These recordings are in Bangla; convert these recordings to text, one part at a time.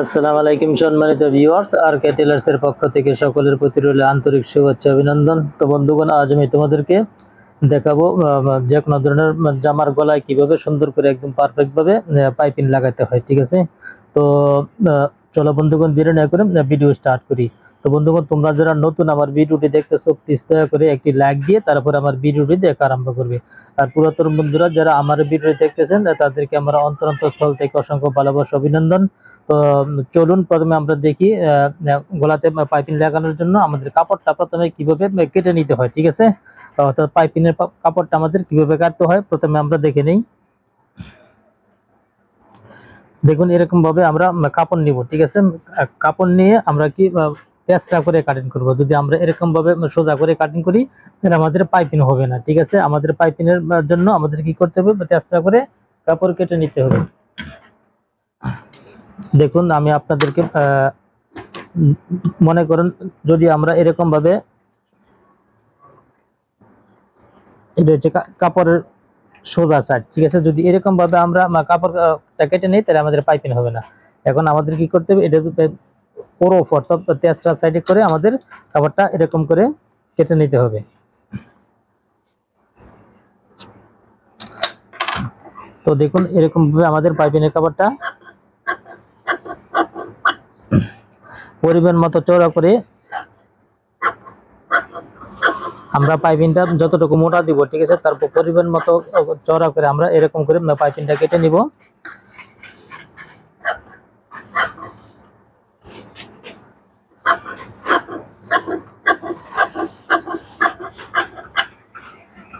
আসসালামু আলাইকুম সম্মানিত ভিউয়ার্স, আর কে টেলার্সের পক্ষ থেকে সকলের প্রতি রইল আন্তরিক শুভেচ্ছা অভিনন্দন। তো বন্ধুগণ, আজ আমি তোমাদেরকে দেখাবো যে কোনো ধরনের জামার গলায় কীভাবে সুন্দর করে একদম পারফেক্ট ভাবে পাইপিং লাগাতে হয়, ঠিক আছে? তো চলো বন্ধুগণ ধীরে না করে ভিডিও স্টার্ট করি। তো বন্ধুগণ, তোমরা যারা নতুন আমার ভিডিওটি দেখতেছো প্লিজ দয়া করে একটি লাইক দিয়ে তারপর আমার ভিডিওটি দেখা আরম্ভ করবে। আর পুরাতন বন্ধুরা, যারা আমার ভিডিও দেখতেছেন তাদেরকে আমার অন্তরন্ত স্থল থেকে অসংখ্য ভালোবাসা, অভিনন্দন। তো চলুন, প্রথমে আমরা দেখি গলাতে পাইপিং লাগানোর জন্য আমাদের কাপড়টা প্রথমে কীভাবে কেটে নিতে হয়, ঠিক আছে? অর্থাৎ পাইপিংয়ের কাপড়টা আমাদের কীভাবে কাটতে হয়, প্রথমে আমরা দেখে নেই। দেখুন এরকম ভাবে আমরা কাপড় নিব, ঠিক আছে? কাপড় নিয়ে আমরা কি তেসরা করে কাটিং করব। যদি আমরা এরকম ভাবে সোজা করে কাটিং করি, তাহলে আমাদের পাইপিং হবে না, ঠিক আছে? আমাদের পাইপিং এর জন্য আমাদের কি করতে হবে? তেসরা করে কাপড় কেটে নিতে হবে। দেখুন, আমি আপনাদেরকে মনে করেন, যদি আমরা এরকম ভাবে এটা হচ্ছে কাপড়ের সোজা সাইড ঠিক আছে? যদি এরকম ভাবে আমরা কাপড়টা কেটে নিই, তাহলে আমাদের পাইপিং হবে না। এখন আমাদের কি করতে হবে? এটা পুরো অর্থাৎ তেসরা সাইডে করে আমাদের কাপড়টা এরকম করে কেটে নিতে হবে। তো দেখুন এরকম ভাবে আমাদের পাইপিংয়ের কাপড়টা পরিমাণ মতো চওড়া করে আমরা পাইপিংটা যতটুকু মোটা দিব, ঠিক আছে? তারপর পরিমাণ মতো চওড়া করে আমরা এরকম করে পাইপিংটা কেটে নিব।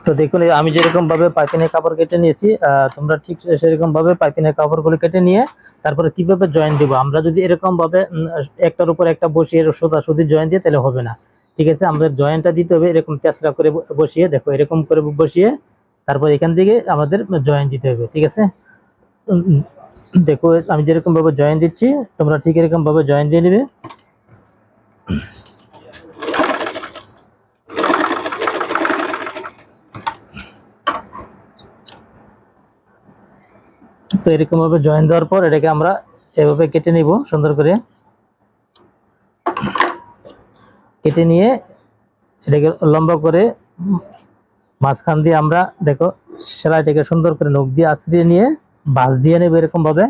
তো দেখুন আমি যেরকম ভাবে পাইপিনের কাপড় কেটে নিয়েছি তোমরা ঠিক সেরকম ভাবে পাইপিনের কাপড়গুলো কেটে নিয়ে তারপরে কীভাবে জয়েন দিব? আমরা যদি এরকম ভাবে একটার উপর একটা বসিয়ে সোজা সুদি জয়েন দিয়ে, তাহলে হবে না। ঠিক আছে, আমাদের জয়েন্টটা দিতে হবে, এরকম তেসরা করে বসিয়ে, দেখো, এরকম করে বসিয়ে, তারপর এখান থেকে আমাদের জয়েন দিতে হবে, ঠিক আছে? দেখো, আমি যেরকম ভাবে জয়েন দিচ্ছি, তোমরা ঠিক এরকম ভাবে জয়েন দিয়ে নেবে। তো এরকম ভাবে জয়েন দেওয়ার পর, এটাকে আমরা এভাবে কেটে নিব, সুন্দর করে। কেটে নিয়ে এটাকে লম্বা করে মাঝখান দিয়ে আমরা দেখো সেলাইটাকে সুন্দর করে নখ দিয়ে আশ্রিয়ে নিয়ে বাঁশ দিয়ে নেব এরকম ভাবে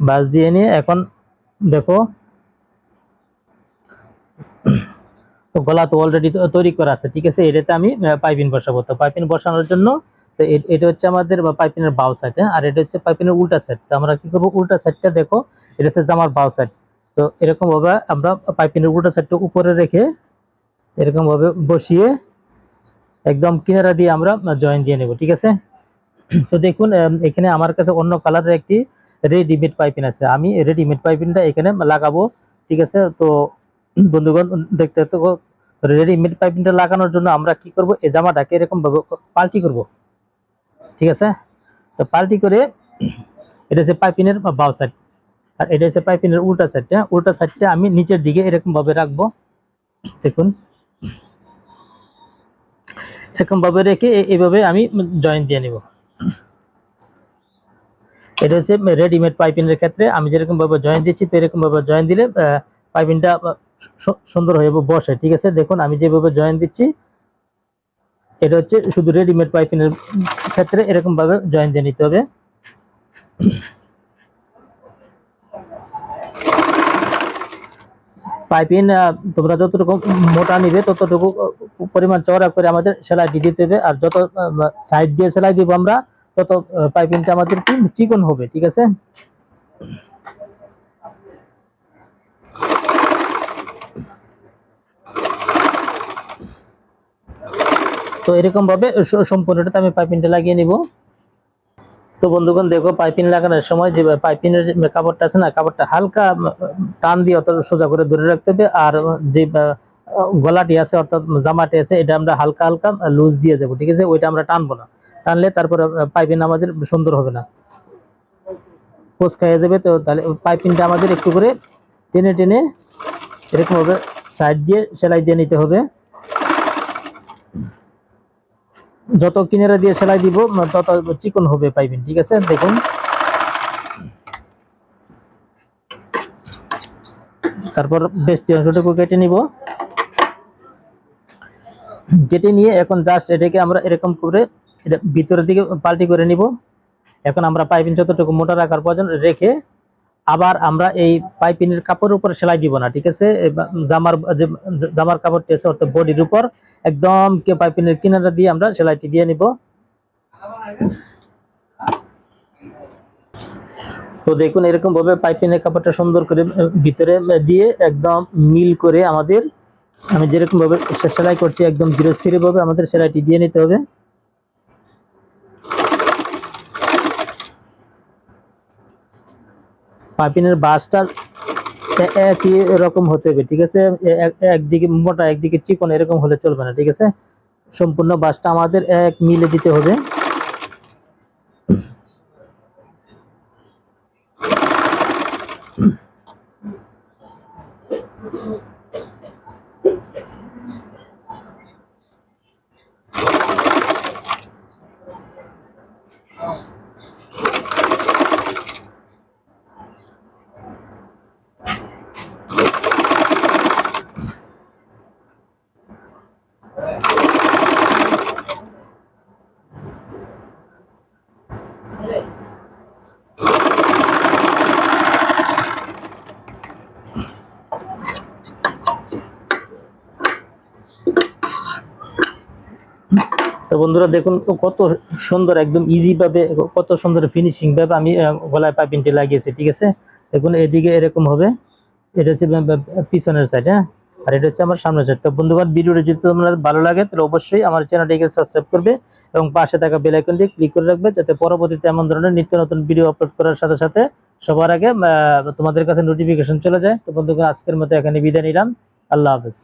বাঁশ দিয়ে নিয়ে এখন দেখো তো গলা তো অলরেডি তৈরি করা আছে, ঠিক আছে? এটাতে আমি পাইপিন বসাবো। তো পাইপিং বসানোর জন্য তো এটা হচ্ছে আমাদের পাইপিনের বাউ সাইড হ্যাঁ? আর এটা হচ্ছে পাইপিনের উল্টা সাইড তো আমরা কি করব? উল্টা সাইডটা দেখো এটা হচ্ছে জামার বাউ সাইড তো এরকম ভাবে আমরা পাইপিনের উল্টা সাইডটা উপরে রেখে এরকম ভাবে বসিয়ে একদম কিনারা দিয়ে আমরা জয়েন দিয়ে নেব, ঠিক আছে? তো দেখুন এখানে আমার কাছে অন্য কালারের একটি রেডিমেড পাইপিং আছে। আমি রেডিমেড পাইপিংটা এখানে লাগাবো, ঠিক আছে? তো বন্ধুগণ, দেখতে তো রেডিমেড পাইপিংটা লাগানোর জন্য আমরা কি করব? এই জামাটাকে এরকম ভাবে পাল্টি করব, ঠিক আছে? তো পাল্টি করে এটা হচ্ছে পাইপিনের বাউ সাইড আর এটা হচ্ছে পাইপিনের উল্টা সাইডটা উল্টা সাইডটা আমি নিচের দিকে এরকম ভাবে রাখব। দেখুন। এরকম ভাবে রেখে এইভাবে আমি জয়েন দিয়ে নিব। এটা হচ্ছে রেডিমেড পাইপিনের ক্ষেত্রে আমি যেরকম ভাবে জয়েন দিচ্ছি তো এরকম ভাবে জয়েন দিলে পাইপিনটা সুন্দর হয়ে বসে। ঠিক আছে? দেখুন, আমি যেভাবে জয়েন দিচ্ছি, এটা হচ্ছে শুধু রেডিমেড পাইপিনের ক্ষেত্রে এরকম ভাবে জয়েন দিয়ে নিতে হবে। পাইপিং তোমরা যতটুকু মোটা নিবে, ততটুকু পরিমাণ চওড়া করে আমাদের সেলাইটি দিতে হবে। আর যত সাইড দিয়ে সেলাই দিব আমরা, তত পাইপিংটা আমাদের চিকন হবে, ঠিক আছে? তো এরকম ভাবে স- সম্পূর্ণটাতে আমি পাইপিংটা লাগিয়ে নিব। তো বন্ধুগণ, দেখো পাইপিং লাগানোর সময় যে পাইপিংয়ের যে কাপড়টা আছে না, কাপড়টা হালকা টান দিয়ে অত সোজা করে ধরে রাখতে হবে। আর যে গলাটি আছে, অর্থাৎ জামাটি আছে, এটা আমরা হালকা হালকা লুজ দিয়ে যাব, ঠিক আছে? ওইটা আমরা টানবো না। টানলে তারপরে পাইপিং আমাদের সুন্দর হবে না। পোষ খাইয়ে যাবে, তো তাহলে পাইপিংটা আমাদের একটু করে টেনে টেনে এরকম ভাবে সাইড দিয়ে সেলাই দিয়ে নিতে হবে। যত কিনারা দিয়ে সেলাই দিব তত চিকন হবে পাইবেন ঠিক আছে? দেখুন। তারপর বেস্তি অংশটুকু কেটে নিব। কেটে নিয়ে এখন জাস্ট এটাকে আমরা এরকম করে ভিতরের দিকে পাল্টি করে নিব। এখন আমরা পাইপিন যতটুকু মোটা রাখার প্রয়োজন রেখে আবার আমরা এই পাইপিনের কাপড়ের উপর সেলাই দিব না, ঠিক আছে? জামার, যে জামার কাপড়টি আছে, অর্থাৎ বডির উপর, একদম কে পাইপিনের কিনারা দিয়ে আমরা সেলাইটি দিয়ে নিব। তো দেখুন এরকম ভাবে পাইপিনের কাপড়টা সুন্দর করে ভিতরে দিয়ে একদম মিল করে আমাদের, আমি যেরকম ভাবে সেলাই করছি, একদম ধীরে স্থির ভাবে আমাদের সেলাইটি দিয়ে নিতে হবে। পাইপিনের বাসটা একই রকম হতে হবে, ঠিক আছে? এক- একদিকে মোটা, একদিকে চিকন, এরকম হলে চলবে না, ঠিক আছে? সম্পূর্ণ বাসটা আমাদের এক মিলে দিতে হবে। বন্ধুরা দেখুন কত সুন্দর, একদম ইজি ভাবে, কত সুন্দর ফিনিশিং ভাবে আমি গলায় পাইপিংটি লাগিয়েছি, ঠিক আছে? দেখুন, এদিকে এরকম হবে। এটা হচ্ছে পিছনের সাইড হ্যাঁ? আর এটা হচ্ছে আমার সামনের সাইড তো বন্ধুগণ, ভিডিওটি যদি তোমার ভালো লাগে, তাহলে অবশ্যই আমার চ্যানেলটিকে সাবস্ক্রাইব করবে এবং পাশে থাকা বেল আইকনটি ক্লিক করে রাখবে, যাতে পরবর্তীতে এমন ধরনের নিত্য নতুন ভিডিও আপলোড করার সাথে সাথে সবার আগে তোমাদের কাছে নোটিফিকেশন চলে যায়। তো বন্ধুগণ, আজকের মতো এখানে বিদায় নিলাম। আল্লাহ হাফেজ।